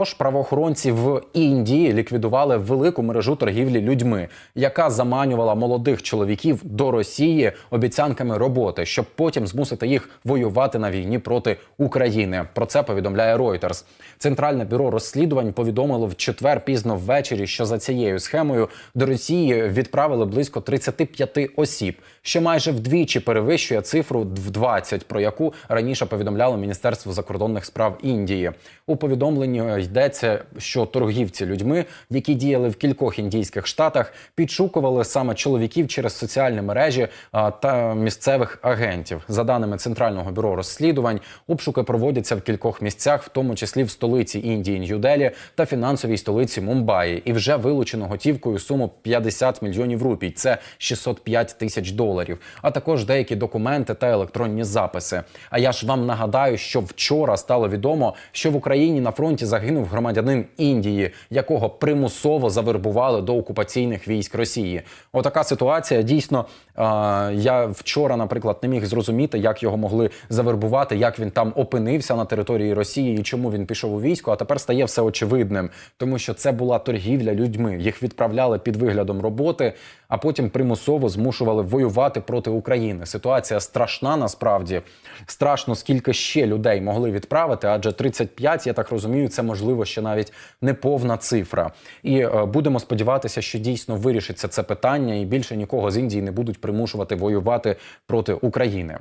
Тож правоохоронці в Індії ліквідували велику мережу торгівлі людьми, яка заманювала молодих чоловіків до Росії обіцянками роботи, щоб потім змусити їх воювати на війні проти України. Про це повідомляє Reuters. Центральне бюро розслідувань повідомило в четвер пізно ввечері, що за цією схемою до Росії відправили близько 35 осіб, що майже вдвічі перевищує цифру в 20, про яку раніше повідомляло Міністерство закордонних справ Індії. У повідомленні йдеться, що торгівці людьми, які діяли в кількох індійських штатах, підшукували саме чоловіків через соціальні мережі та місцевих агентів. За даними Центрального бюро розслідувань, обшуки проводяться в кількох місцях, в тому числі в столиці Індії Нью-Делі та фінансовій столиці Мумбаї. І вже вилучено готівкою суму 50 мільйонів рупій. Це 605 тисяч доларів. А також деякі документи та електронні записи. А я ж вам нагадаю, що вчора стало відомо, що в Україні на фронті загинув громадянин Індії, якого примусово завербували до окупаційних військ Росії. Отака ситуація. Дійсно, я вчора, наприклад, не міг зрозуміти, як його могли завербувати, як він там опинився на території Росії і чому він пішов у військо. А тепер стає все очевидним, тому що це була торгівля людьми. Їх відправляли під виглядом роботи, а потім примусово змушували воювати проти України. Ситуація страшна насправді. Страшно, скільки ще людей могли відправити, адже 35, я так розумію, це можливо ще навіть неповна цифра. І е, будемо сподіватися, що дійсно вирішиться це питання, і більше нікого з Індії не будуть примушувати воювати проти України.